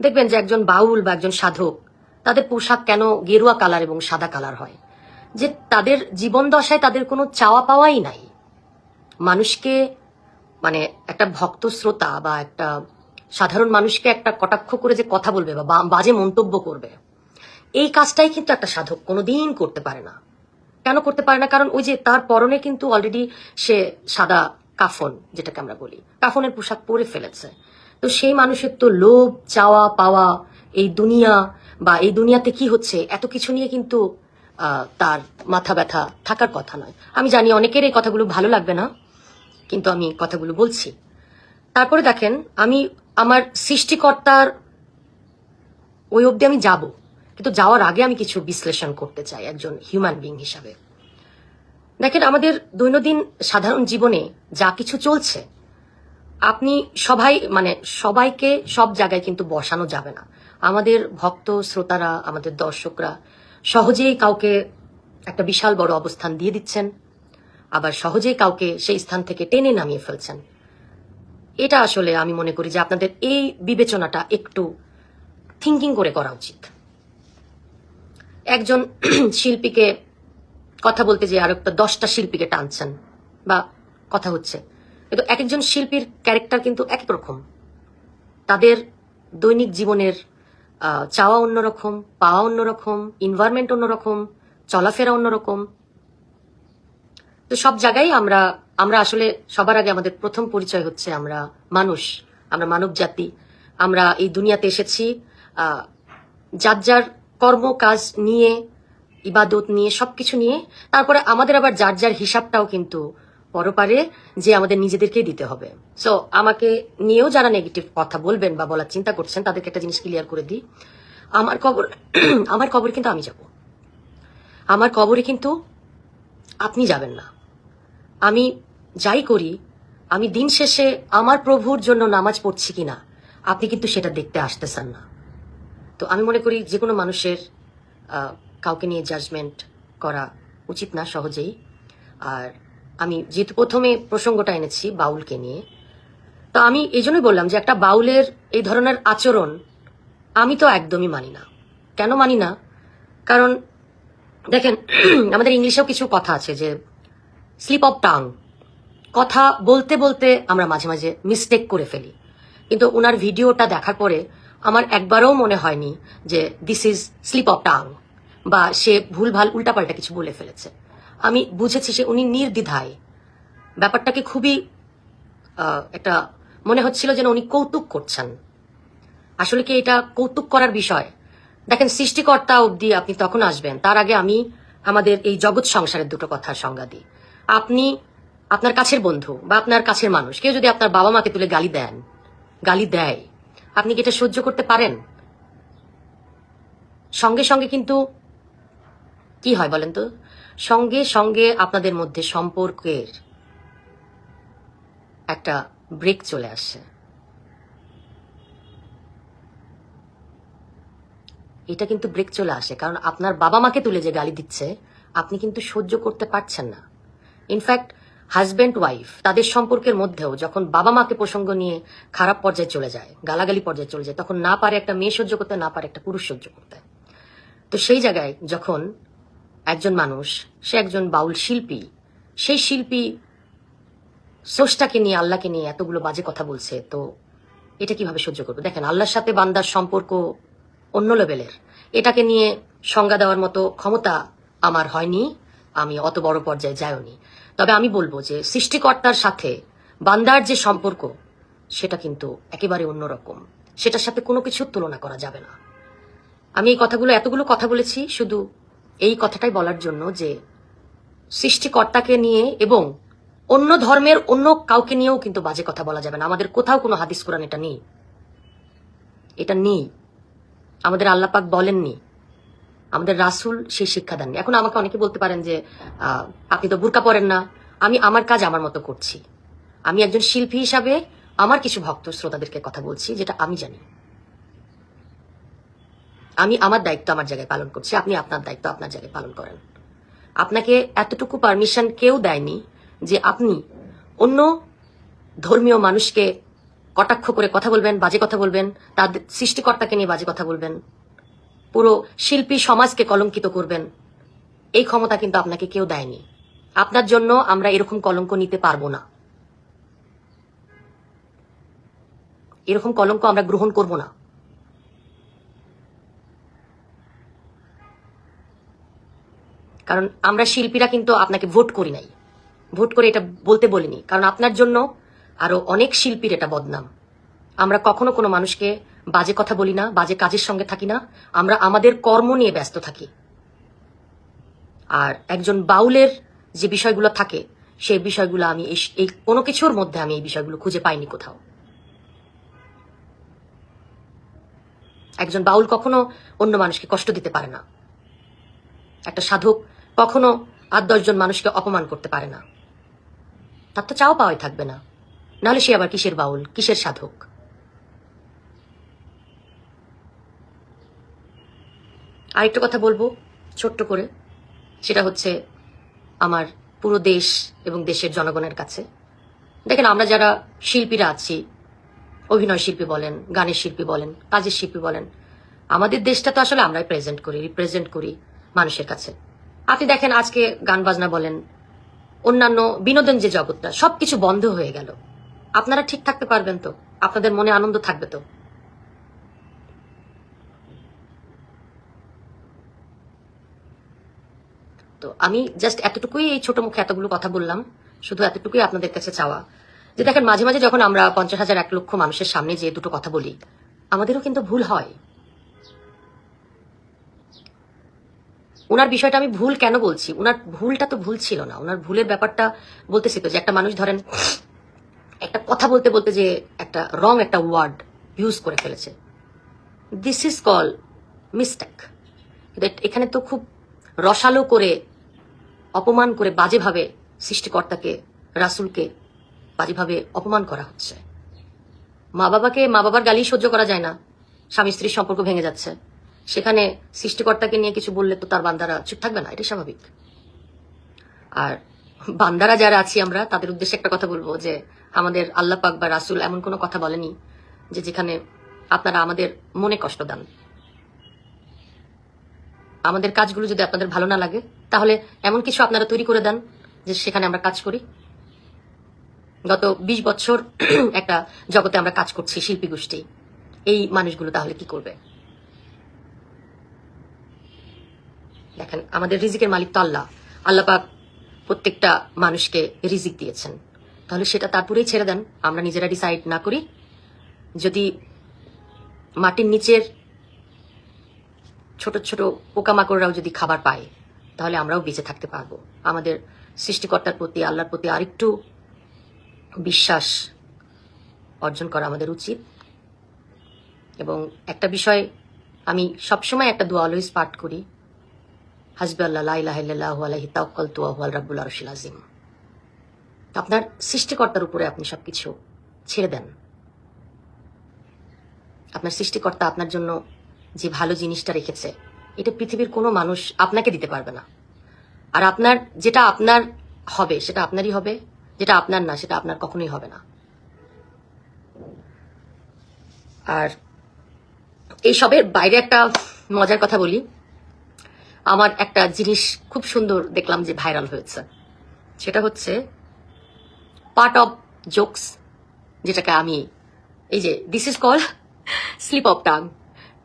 দেখবেন যে একজন বাউল বা একজন সাধক, তাদের পোশাক কেন গেরুয়া কালার এবং সাদা কালার হয়? যে তাদের জীবন দশায় তাদের কোনো চাওয়া পাওয়াই নাই। মানুষকে মানে একটা ভক্ত শ্রোতা বা একটা সাধারণ মানুষকে একটা কটাক্ষ করে যে কথা বলবে বা বাজে মন্তব্য করবে, এই কাজটাই কিন্তু একটা সাধক কোনোদিন করতে পারে না। কেন করতে পারে না? কারণ ওই যে তার পরনে কিন্তু অলরেডি সে সাদা কাফন, যেটাকে আমরা বলি, কাফনের পোশাক পরে ফেলেছে। তো সেই মানুষের তো লোভ, চাওয়া, পাওয়া, এই দুনিয়া বা এই দুনিয়াতে কি হচ্ছে, এত কিছু নিয়ে কিন্তু তার মাথা ব্যথা থাকার কথা নয়। আমি জানি অনেকের এই কথাগুলো ভালো লাগবে না, কিন্তু আমি কথাগুলো বলছি। তারপরে দেখেন, আমি আমার সৃষ্টিকর্তার ওই অবধি আমি যাব, কিন্তু যাওয়ার আগে আমি কিছু বিশ্লেষণ করতে চাই একজন হিউম্যান বিং হিসাবে। দেখেন, আমাদের দৈনন্দিন সাধারণ জীবনে যা কিছু চলছে আপনি সবাই মানে সবাইকে সব জায়গায় কিন্তু বসানো যাবে না। আমাদের ভক্ত, শ্রোতারা, আমাদের দর্শকরা সহজেই কাউকে একটা বিশাল বড় অবস্থান দিয়ে দিচ্ছেন, আবার সহজেই কাউকে সেই স্থান থেকে টেনে নামিয়ে ফেলছেন। এটা আসলে আমি মনে করি যে আপনাদের এই বিবেচনাটা একটু থিঙ্কিং করে করা উচিত। একজন শিল্পীকে কথা বলতে যে আর একটা দশটা শিল্পীকে টানছেন, বা কথা হচ্ছে কিন্তু এক একজন শিল্পীর ক্যারেক্টার কিন্তু এক এক রকম। তাদের দৈনিক জীবনের চাওয়া অন্যরকম, পাওয়া অন্যরকম ইনভায়রনমেন্ট অন্যরকম, চলাফেরা অন্যরকম। তো সব জায়গায় আমরা আমরা আসলে সবার আগে আমাদের প্রথম পরিচয় হচ্ছে আমরা মানুষ, আমরা মানব জাতি। আমরা এই দুনিয়াতে এসেছি যার যার কর্ম, কাজ নিয়ে, ইবাদত নিয়ে, সবকিছু নিয়ে, তারপরে আমাদের আবার যার যার হিসাবটাও কিন্তু পরপারে যে আমাদের নিজেদেরকেই দিতে হবে। সো আমাকে নিয়েও যারা নেগেটিভ কথা বলবেন বা বলার চিন্তা করছেন, তাদেরকে একটা জিনিস ক্লিয়ার করে দিই। আমার কবর আমার কবর কিন্তু আমি যাব। আমার কবরে কিন্তু আপনি যাবেন না। আমি যাই করি, আমি দিন শেষে আমার প্রভুর জন্য নামাজ পড়ছি কিনা, আপনি কিন্তু সেটা দেখতে আসতেছেন না। তো আমি মনে করি যে কোনো মানুষের কাউকে নিয়ে জাজমেন্ট করা উচিত না সহজেই। আর আমি যেহেতু প্রথমে প্রসঙ্গটা এনেছি বাউলকে নিয়ে। তো আমি এই জন্যই বললাম যে একটা বাউলের এই ধরনের আচরণ আমি তো একদমই মানি না। কেন মানি না? কারণ, দেখেন, আমাদের ইংলিশেও কিছু কথা আছে যে, স্লিপ অফ টাং কথা বলতে বলতে আমরা মাঝে মাঝে মিস্টেক করে ফেলি। কিন্তু ওনার ভিডিওটা দেখার পরে আমার একবারও মনে হয়নি যে this is slip of tongue বা সে ভুলভাল উল্টাপাল্টা কিছু বলে ফেলেছে। আমি বুঝেছি সে উনি নির্দ্বিধায়। ব্যাপারটাকে খুবই একটা মনে হচ্ছিল যেন উনি কৌতুক করছেন। আসলে কি এটা কৌতুক করার বিষয়? দেখেন, সৃষ্টিকর্তা অবধি আপনি তখন আসবেন, তার আগে আমি আমাদের এই জগৎ সংসারের দুটো কথার সংজ্ঞা দিই। আপনি আপনার কাছের বন্ধু বা আপনার কাছের মানুষ, কেউ যদি আপনার বাবা মাকে তুলে গালি দেন, গালি দেয়, আপনি কি এটা সহ্য করতে পারেন? সঙ্গে সঙ্গে কিন্তু কি হয় বলেন তো? সঙ্গে সঙ্গে আপনাদের মধ্যে সম্পর্কের একটা ব্রেক চলে আসে। এটা কিন্তু ব্রেক চলে আসে, কারণ আপনার বাবা মাকে তুলে যে গালি দিচ্ছে, আপনি কিন্তু সহ্য করতে পারছেন না। ইনফ্যাক্ট হাজব্যান্ড ওয়াইফ তাদের সম্পর্কের মধ্যেও যখন বাবা মাকে প্রসঙ্গ নিয়ে খারাপ পর্যায়ে চলে যায়, গালাগালি পর্যায়ে চলে যায়, তখন না পারে একটা মেয়ে সহ্য করতে, না পারে একটা পুরুষ সহ্য করতে। তো সেই জায়গায় যখন একজন মানুষ, সে একজন বাউল শিল্পী। সেই শিল্পী স্রষ্টাকে নিয়ে, আল্লাহকে নিয়ে এতগুলো বাজে কথা বলছে, তো এটা কীভাবে সহ্য করবে? দেখেন, আল্লাহর সাথে বান্দার সম্পর্ক অন্য লেভেলের। এটাকে নিয়ে সংজ্ঞা দেওয়ার মতো ক্ষমতা আমার হয়নি, আমি অত বড় পর্যায়ে যাইনি তবে আমি বলব যে, সৃষ্টিকর্তার সাথে বান্দার যে সম্পর্ক, সেটা কিন্তু একেবারে অন্যরকম। সেটার সাথে কোনো কিছুর তুলনা করা যাবে না। আমি এই কথাগুলো, এতগুলো কথা বলেছি, শুধু এই কথাটাই বলার জন্য যে সৃষ্টিকর্তাকে নিয়ে এবং অন্য ধর্মের অন্য কাউকে নিয়েও কিন্তু বাজে কথা বলা যাবে না। আমাদের কোথাও কোনো হাদিস কোরআন এটা নেই। এটা নেই। আমাদের আল্লাপাক বলেননি। আমাদের রাসুল সেই শিক্ষা দেননি। এখন আমাকে অনেকে বলতে পারেন যে আপনি তো বুরকা পরেন না। আমি আমার কাজ আমার মতো করছি। আমি একজন শিল্পী হিসাবে আমার কিছু ভক্ত শ্রোতাদেরকে কথা বলছি যেটা আমি জানি। আমি আমার দায়িত্ব আমার জায়গায় পালন করছি, আপনি আপনার দায়িত্ব আপনার জায়গায় পালন করেন। আপনাকে এতটুকু পারমিশন কেউ দেয়নি যে আপনি অন্য ধর্মীয় মানুষকে কটাক্ষ করে কথা বলবেন, বাজে কথা বলবেন তাদের সৃষ্টিকর্তাকে নিয়ে বাজে কথা বলবেন, পুরো শিল্পী সমাজকে কলঙ্কিত করবেন, এই ক্ষমতা কিন্তু আপনাকে কেউ দেয়নি। আপনার জন্য আমরা এরকম কলঙ্ক নিতে পারব না। এরকম কলঙ্ক আমরা গ্রহণ করব না। কারণ আমরা শিল্পীরা কিন্তু আপনাকে ভোট করি নাই। ভোট করে এটা বলতে বলিনি। কারণ আপনার জন্য আরও অনেক শিল্পীর এটা বদনাম। আমরা কখনো কোনো মানুষকে বাজে কথা বলি না, বাজে কাজের সঙ্গে থাকি না। আমরা আমাদের কর্ম নিয়ে ব্যস্ত থাকি। আর একজন বাউলের যে বিষয়গুলো থাকে, সেই বিষয়গুলো আমি এই- কোনো কিছুর মধ্যে আমি এই বিষয়গুলো খুঁজে পাইনি কোথাও। একজন বাউল কখনো অন্য মানুষকে কষ্ট দিতে পারে না। একটা সাধক কখনো আট দশজন মানুষকে অপমান করতে পারে না। তার তো চাও পাওয়াই থাকবে না। নাহলে সে আবার কিসের বাউল, কিসের সাধক? আরেকটা কথা বলব, ছোট্ট করে। সেটা হচ্ছে আমার পুরো দেশ এবং দেশের জনগণের কাছে। দেখেন, আমরা যারা শিল্পীরা আছি, অভিনয় শিল্পী বলেন, গানের শিল্পী বলেন, কাজের শিল্পী বলেন, আমাদের দেশটা তো আসলে আমরাই প্রেজেন্ট করি রিপ্রেজেন্ট করি মানুষের কাছে। আপনি দেখেন আজকে গান বাজনা বলেন, অন্যান্য বিনোদন যে জগৎটা, সবকিছু বন্ধ হয়ে গেল। আপনারা ঠিক থাকতে পারবেন তো? আপনাদের মনে আনন্দ থাকবে তো? তো আমি জাস্ট এতটুকুই এই ছোট মুখে এতগুলো কথা বললাম, শুধু এতটুকুই আপনাদের কাছে চাওয়া। যে দেখেন, মাঝে মাঝে যখন আমরা পঞ্চাশ হাজার এক লক্ষ মানুষের সামনে যে দুটো কথা বলি, আমাদেরও কিন্তু ভুল হয়। ওনার বিষয়টা আমি ভুল কেন বলছি? ওনার ভুলটা তো ভুল ছিল না। ওনার ভুলের ব্যাপারটা বলতেছি তো যে একটা মানুষ ধরেন, একটা কথা বলতে বলতে যে একটা রং একটা ওয়ার্ড ইউজ করে ফেলেছে। দিস ইজ কল মিস্টেক এখানে তো খুব রসালো করে, অপমান করে বাজেভাবে সৃষ্টিকর্তাকে, রাসুলকে বাজেভাবে অপমান করা হচ্ছে। মা বাবাকে মা বাবার গালি সহ্য করা যায় না। স্বামী স্ত্রীর সম্পর্ক ভেঙে যাচ্ছে। সেখানে সৃষ্টিকর্তাকে নিয়ে কিছু বললে তো তার বান্দারা চুপ থাকবে না, এটাই স্বাভাবিক। আর বান্দারা যারা আছি আমরা, তাদের উদ্দেশ্যে একটা কথা বলব যে আমাদের আল্লাহ পাক বা রাসুল এমন কোনো কথা বলেনি যে যেখানে আপনারা আমাদের মনে কষ্ট দেন। আমাদের কাজগুলো যদি আপনাদের ভালো না লাগে, তাহলে এমন কিছু আপনারা তৈরি করে দেন যে সেখানে আমরা কাজ করি। গত ২০ বছর একটা জগতে আমরা কাজ করছি, শিল্পী গোষ্ঠী। এই মানুষগুলো তাহলে কি করবে? দেখেন, আমাদের রিজিকের মালিক তো আল্লাহ। আল্লাহ পাক প্রত্যেকটা মানুষকে রিজিক দিয়েছেন। তাহলে সেটা তারপরেই ছেড়ে দেন। আমরা নিজেরা ডিসাইড না করি। যদি মাটির নিচের ছোট ছোট পোকামাকড়রাও যদি খাবার পায়, তাহলে আমরাও বেঁচে থাকতে পারব। আমাদের সৃষ্টিকর্তার প্রতি, আল্লাহর প্রতি আরেকটু বিশ্বাস অর্জন করা আমাদের উচিত। এবং একটা বিষয় আমি সবসময় একটা দোয়া অলওয়েজ পাঠ করি হাসবি আল্লাহ লাইলাহ আলহি তাওকল তুয়াহুয়াল রাব্বুল আরশিল আপনার সৃষ্টিকর্তার উপরে আপনি সবকিছু ছেড়ে দেন। আপনার সৃষ্টিকর্তা আপনার জন্য যে ভালো জিনিসটা রেখেছে, এটা পৃথিবীর কোনো মানুষ আপনাকে দিতে পারবে না। আর আপনার, যেটা আপনার হবে, সেটা আপনারই হবে, যেটা আপনার না, সেটা আপনার কখনোই হবে না। আর এইসবের বাইরে একটা মজার কথা বলি। আমার একটা জিনিস খুব সুন্দর দেখলাম যে ভাইরাল হয়েছে। সেটা হচ্ছে পার্ট অফ জোকস যেটাকে আমি এই যে this is call slip of tongue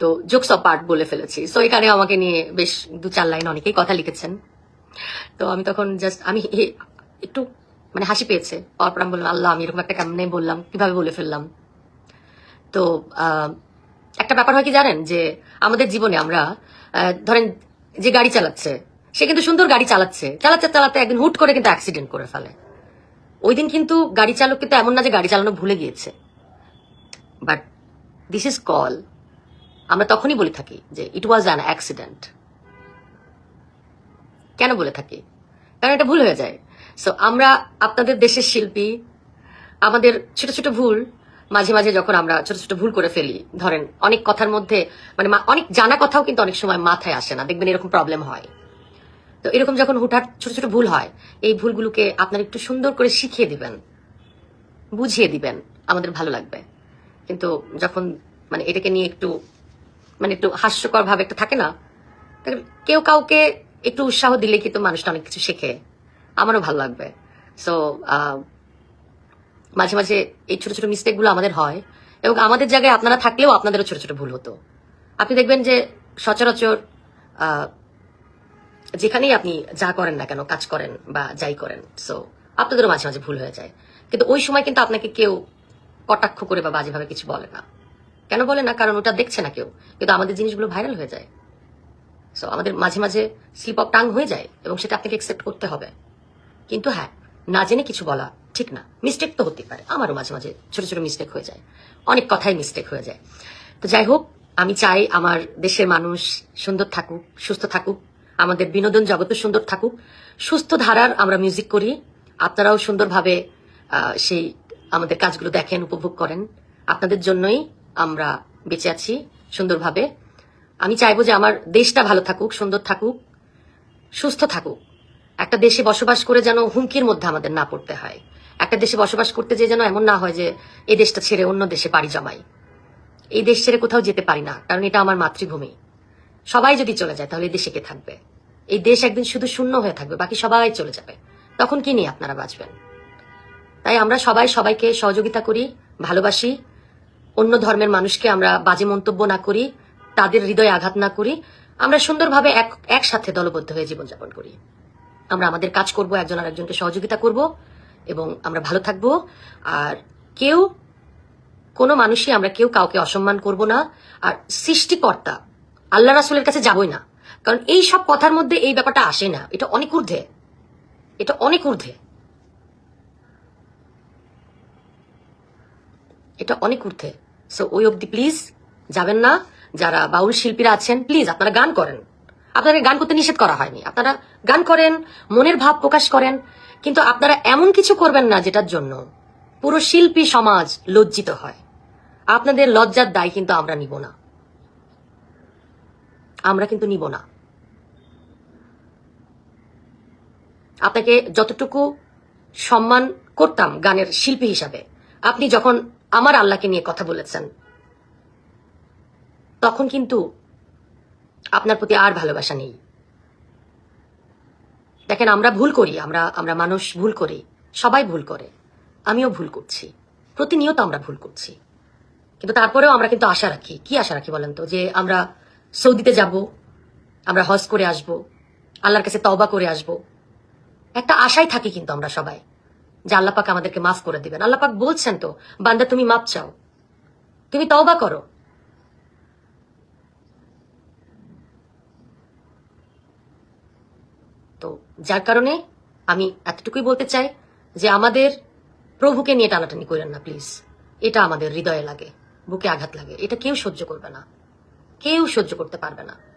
তো জোকস অফ পার্ট বলে ফেলেছি। সো এখানে আমাকে নিয়ে বেশ দু চার লাইন অনেকেই কথা লিখেছেন। তো আমি তখন জাস্ট আমি একটু মানে হাসি পেয়েছে। পাওয়ার পর আমি বললাম, আল্লাহ, আমি এরকম একটা কেমনে বললাম? কীভাবে বলে ফেললাম? তো একটা ব্যাপার হয় কি জানেন? যে আমাদের জীবনে আমরা ধরেন যে গাড়ি চালাচ্ছে, সে কিন্তু সুন্দর গাড়ি চালাচ্ছে, চালাতে চালাতে একদিন হুট করে কিন্তু অ্যাক্সিডেন্ট করে ফেলে। ওই দিন কিন্তু গাড়ি চালক কিন্তু এমন না যে গাড়ি চালানো ভুলে গিয়েছে। বাট দিস ইজ কল আমরা তখনই বলে থাকি যে ইট ওয়াজ অ্যান অ্যাক্সিডেন্ট কেন বলে থাকি? কারণ এটা ভুল হয়ে যায়। সো আমরা আপনাদের দেশের শিল্পী, আমাদের ছোট ছোট ভুল মাঝে মাঝে যখন আমরা ছোট ছোট ভুল করে ফেলি, ধরেন অনেক কথার মধ্যে মানে অনেক জানা কথাও কিন্তু অনেক সময় মাথায় আসে না, দেখবেন এরকম প্রবলেম হয়। তো এরকম যখন হুটহাট ছোট ছোট ভুল হয়, এই ভুলগুলোকে আপনার একটু সুন্দর করে শিখিয়ে দিবেন, বুঝিয়ে দিবেন, আমাদের ভালো লাগবে। কিন্তু যখন মানে এটাকে নিয়ে একটু মানে একটু হাস্যকর ভাবে একটা থাকে না কেউ কাউকে একটু উৎসাহ দিলে কিন্তু মানুষটা অনেক কিছু শেখে। আমারও ভালো লাগবে। সো মাঝে মাঝে এই ছোট ছোট মিস্টেকগুলো আমাদের হয় এবং আমাদের জায়গায় আপনারা থাকলেও আপনাদেরও ছোট ছোট ভুল হতো। আপনি দেখবেন যে সচরাচর যেখানেই আপনি যা করেন না কেন, কাজ করেন বা যাই করেন সো আপনাদেরও মাঝে মাঝে ভুল হয়ে যায়। কিন্তু ওই সময় কিন্তু আপনাকে কেউ কটাক্ষ করে বা বাজেভাবে কিছু বলে না। কেন বলে না? কারণ ওটা দেখছে না কেউ। কিন্তু আমাদের জিনিসগুলো ভাইরাল হয়ে যায়। সো আমাদের মাঝে মাঝে স্লিপ অফ টাং হয়ে যায় এবং সেটা আপনাকে একসেপ্ট করতে হবে। কিন্তু হ্যাঁ না জেনে কিছু বলা ঠিক না। মিস্টেক তো হতে পারে। আমারও মাঝে মাঝে ছোট ছোট মিস্টেক হয়ে যায়। অনেক কথাই মিস্টেক হয়ে যায়। তো যাই হোক, আমি চাই আমার দেশের মানুষ সুন্দর থাকুক, সুস্থ থাকুক। আমাদের বিনোদন জগৎও সুন্দর থাকুক। সুস্থ ধারার আমরা মিউজিক করি। আপনারাও সুন্দরভাবে সেই আমাদের কাজগুলো দেখেন, উপভোগ করেন। আপনাদের জন্যই আমরা বেঁচে আছি সুন্দরভাবে। আমি চাইব যে আমার দেশটা ভালো থাকুক, সুন্দর থাকুক, সুস্থ থাকুক। একটা দেশে বসবাস করে যেন হুমকির মধ্যে আমাদের না পড়তে হয়। একটা দেশে বসবাস করতে যে যেন এমন না হয় যে এই দেশটা ছেড়ে অন্য দেশে পাড়ি জমাই। এই দেশ ছেড়ে কোথাও যেতে পারি না, কারণ এটা আমার মাতৃভূমি। সবাই যদি চলে যায়, তাহলে এই দেশে কে থাকবে? এই দেশ একদিন শুধু শূন্য হয়ে থাকবে, বাকি সবাই চলে যাবে। তখন কি নিয়ে আপনারা বাঁচবেন? তাই আমরা সবাই সবাইকে সহযোগিতা করি, ভালোবাসি। অন্য ধর্মের মানুষকে আমরা বাজে মন্তব্য না করি, তাদের হৃদয়ে আঘাত না করি। আমরা সুন্দরভাবে এক, একসাথে দলবদ্ধ হয়ে জীবনযাপন করি। আমরা আমাদের কাজ করব, একজন আর একজনকে সহযোগিতা করব, এবং আমরা ভালো থাকব। আর কেউ, কোনো মানুষই আমরা কেউ কাউকে অসম্মান করব না। আর সৃষ্টিকর্তা, আল্লাহ রাসুলের কাছে যাবই না। কারণ এই সব কথার মধ্যে এই ব্যাপারটা আসে না। এটা অনেক ঊর্ধ্বে। এটা অনেক ঊর্ধ্বে। এটা অনেক ঊর্ধ্বে। সো ওই অব্দি প্লিজ যাবেন না। যারা বাউল শিল্পীরা আছেন প্লিজ আপনারা গান করেন। আপনাদের গান করতে নিষেধ করা হয়নি। আপনারা গান করেন, মনের ভাব প্রকাশ করেন, কিন্তু আপনারা এমন কিছু করবেন না যেটার জন্য পুরো শিল্পী সমাজ লজ্জিত হয়। আপনাদের লজ্জার দায় কিন্তু আমরা নিব না। আমরা কিন্তু নিব না। আপনাকে যতটুকু সম্মান করতাম গানের শিল্পী হিসাবে, আপনি যখন আমার আল্লাহকে নিয়ে কথা বলেছেন, তখন কিন্তু আপনার প্রতি আর ভালোবাসা নেই। দেখেন, আমরা ভুল করি, আমরা আমরা মানুষ ভুল করি, সবাই ভুল করে, আমিও ভুল করছি, প্রতিনিয়ত আমরা ভুল করছি। কিন্তু তারপরেও আমরা কিন্তু আশা রাখি। কি আশা রাখি বলেন তো? যে আমরা সৌদিতে যাব, আমরা হজ করে আসব, আল্লাহর কাছে তওবা করে আসব। একটা আশাই থাকি কিন্তু আমরা সবাই, যে আল্লাপাক আমাদেরকে মাফ করে দিবেন। আল্লাপাক বলছেন তো, বান্দা তুমি মাপ চাও। তুমি তওবা করো তো যার কারণে আমি এতটুকুই বলতে চাই যে আমাদের প্রভুকে নিয়ে টানাটানি করেন না প্লিজ এটা আমাদের হৃদয়ে লাগে, বুকে আঘাত লাগে। এটা কেউ সহ্য করবে না। কেউ সহ্য করতে পারবে না।